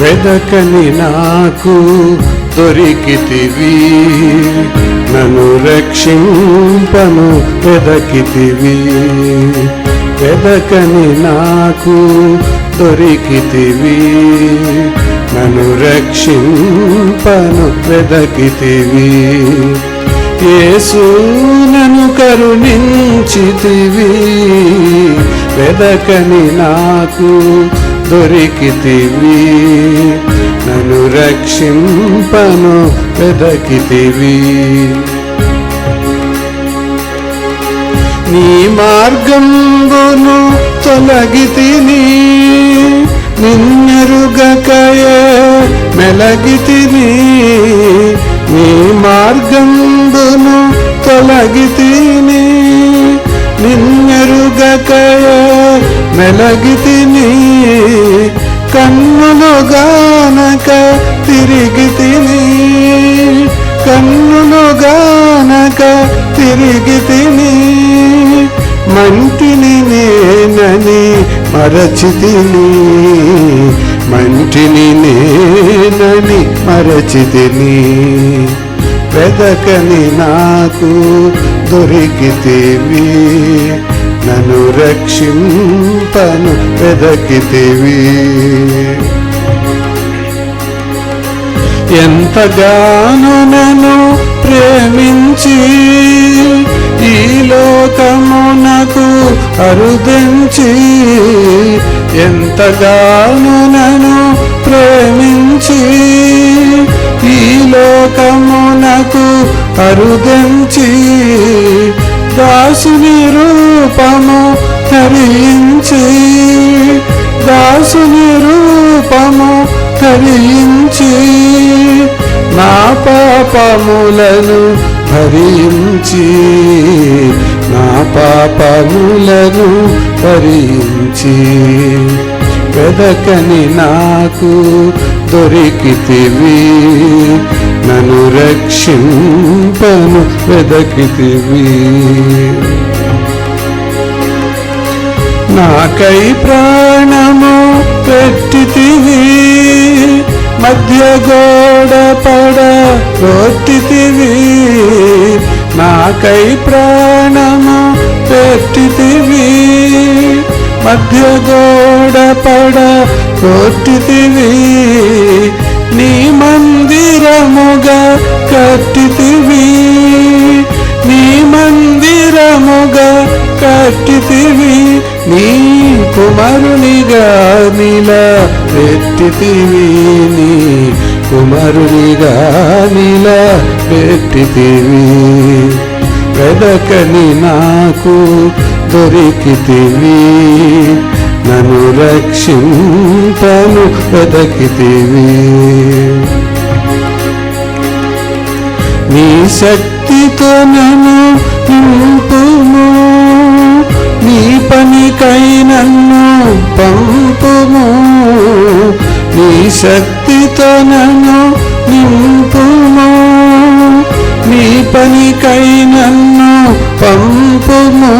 వెదకని నాకు దొరికితివి. నన్ను రక్షింపను వెదకితివి. వెదకని నాకు దొరికితివి. నన్ను రక్షింపను వెదకితివి. యేసు నన్ను కరుణించితివి. వెదకని నాకు దొరికితివి. నన్ను రక్షింపను వెదకితివి. నీ మార్గంబును తొలగితిని. నిన్నెరుగకయ మెలగితిని. నీ మార్గంబును తొలగితిని. నిన్నెరుగకయ మెలగితిని. కన్నులు గానక తిరిగి తిని. కన్నులు గానక తిరిగి తిని. మంటిని నేనని మరచితిని మంటిని నేనని మరచితిని వెదకని నాకు దొరికితేవి. నన్ను రక్షింపను ఎదకితివి ఎంతగానో నన్ను ప్రేమించి ఈ లోకమునకు అరుదించి ఎంతగానో నన్ను ప్రేమించి ఈ లోకమునకు అరుదించి దాసుని రూపము ధరించి దాసుని రూపము ధరించి నా పాపములను భరించి నా పాపములను భరించి వెదకని నాకు దొరికితివి నన్ను రక్షింపను వెదకితివి. నాకై ప్రాణము పెట్టితివి మధ్య గోడ పడ కొట్టితివి. నాకై ప్రాణము పెట్టితివి మధ్య గోడ పడ కొట్టితివి. నీ మందిరముగా కట్టితివి నీ కుమారునిగా నీలా పెట్టితివి నీ. కుమారునిగా నీలా పెట్టితివి. వెదకని నాకు దొరికితివి. నన్ను రక్షింతను వెదకితివి. నీ శక్తితో నన్ను పనికై నన్ను పంపుము. నీ శక్తితో నన్ను నింపుము. నీ పనికై నన్ను పంపుము.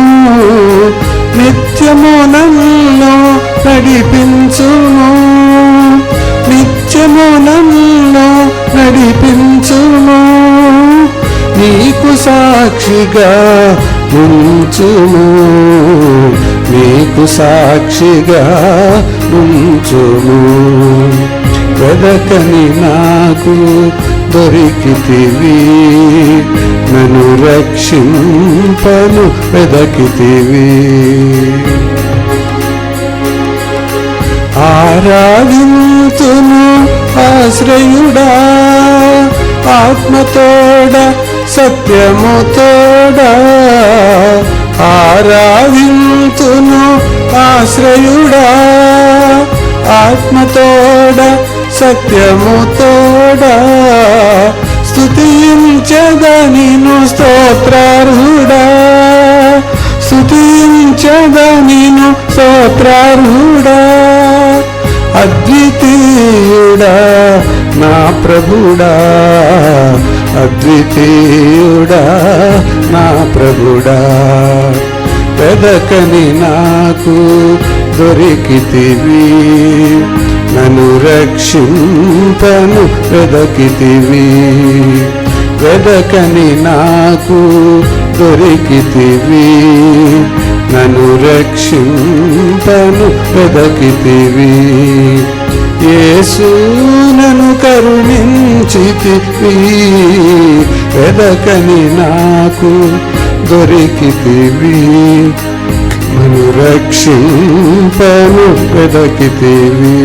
నిత్యము నన్ను నడిపించుము. నిత్యము నన్ను నడిపించుము. నీకు సాక్షిగా ఉంచుము. మీకు సాక్షిగా ఉంచుము. వెదకని నాకు దొరికితివి. నన్ను రక్షింపను వెదకితివి. ఆరాధింతును ఆశ్రయుడా. ఆత్మతోడ సత్యముతోడ. ఆరాధింతును ఆశ్రయుడా ఆత్మతోడ సత్యముతోడ స్తుతించదనిను స్తోత్రార్హుడా స్తుతించదనిను స్తోత్రార్హుడా. అద్వితీయుడా నా ప్రభుడా అద్వితీయుడా నా ప్రభుడా. వెదకని నాకు దొరికితివి. నన్ను రక్షింపను వెదకితివి. వెదకని నాకు దొరికితివి. నన్ను రక్షింపను వెదకితివి. యేసు నన్ను కరుణించితివి. వెదకని నాకు దొరికితివి. నన్ను రక్షింపను వెదకితివి